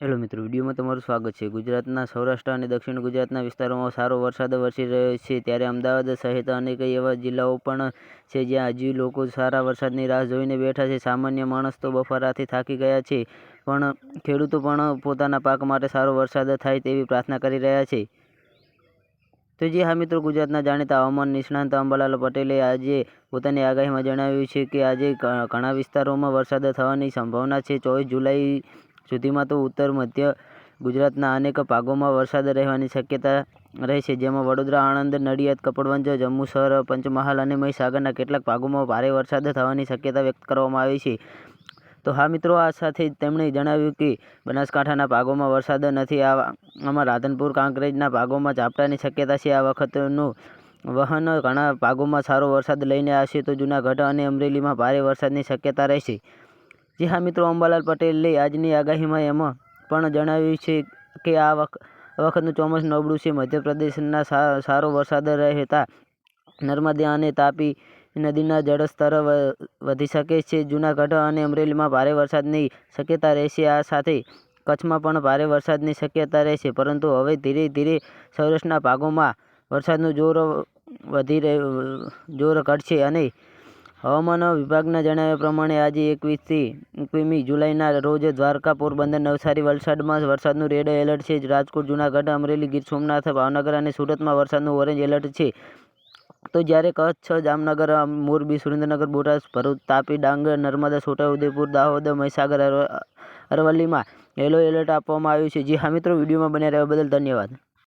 Hello મિત્રો, વિડીયોમાં તમારું સ્વાગત છે. ગુજરાતના સૌરાષ્ટ્ર અને દક્ષિણ ગુજરાતના વિસ્તારોમાં સારો વરસાદ વરસી રહ્યો છે. ત્યારે અમદાવાદ સહિત અનેક એવા જિલ્લાઓ પણ છે જ્યાં હજી લોકો સારા વરસાદની રાહ જોઈને બેઠા છે. સામાન્ય માણસ તો બફારાથી થાકી ગયા છે, પણ ખેડૂતો પણ પોતાના પાક માટે સારો વરસાદ થાય તેવી પ્રાર્થના કરી રહ્યા છે. તો જે હા મિત્રો, ગુજરાતના જાણીતા હવામાન નિષ્ણાંત અંબાલાલ પટેલે આજે પોતાની આગાહીમાં જણાવ્યું છે કે આજે ઘણા વિસ્તારોમાં વરસાદ થવાની સંભાવના છે. ચોવીસ જુલાઈ સુધીમાં તો ઉત્તર, મધ્ય ગુજરાતના અનેક ભાગોમાં વરસાદ રહેવાની શક્યતા રહેશે જેમાં વડોદરા, આણંદ, નડિયાદ, કપડવંજ શહેર, પંચમહાલ અને મહીસાગરના કેટલાક ભાગોમાં ભારે વરસાદ થવાની શક્યતા વ્યક્ત કરવામાં આવી છે. તો હા મિત્રો, આ સાથે તેમણે જણાવ્યું કે બનાસકાંઠાના ભાગોમાં વરસાદ નથી આમાં રાધનપુર, કાંકરેજના ભાગોમાં ઝાપટાની શક્યતા છે. આ વખતનું વહન ઘણા ભાગોમાં સારો વરસાદ લઈને આવશે તો જૂનાગઢ અને અમરેલીમાં ભારે વરસાદની શક્યતા રહેશે. જી હા મિત્રો, અંબાલાલ પટેલે આજની આગાહીમાં એમાં પણ જણાવ્યું છે કે આ વખતનું ચોમાસું નબળું છે. મધ્યપ્રદેશના સારો વરસાદ રહેતા નર્મદા અને તાપી નદીના જળસ્તર વધી શકે છે. જૂનાગઢ અને અમરેલીમાં ભારે વરસાદની શક્યતા રહેશે. આ સાથે કચ્છમાં પણ ભારે વરસાદની શક્યતા રહેશે. પરંતુ હવે ધીરે ધીરે સૌરાષ્ટ્રના ભાગોમાં વરસાદનું જોર વધી જોર ઘટશે અને હવામાન વિભાગના જણાવ્યા પ્રમાણે આજે એકવીસથી એકવીસમી જુલાઈના રોજ દ્વારકા, પોરબંદર, નવસારી, વલસાડમાં વરસાદનું રેડ એલર્ટ છે. રાજકોટ, જૂનાગઢ, અમરેલી, ગીર સોમનાથ, ભાવનગર અને સુરતમાં વરસાદનું ઓરેન્જ એલર્ટ છે. તો જ્યારે કચ્છ, જામનગર, મોરબી, સુરેન્દ્રનગર, બોટાદ, ભરૂચ, તાપી ડાંગ નર્મદા છોટાઉદેપુર દાહોદ, મહીસાગર અરવલ્લીમાં યલો એલર્ટ આપવામાં આવ્યું છે. જે હા મિત્રો, વિડીયોમાં બન્યા રહેવા બદલ ધન્યવાદ.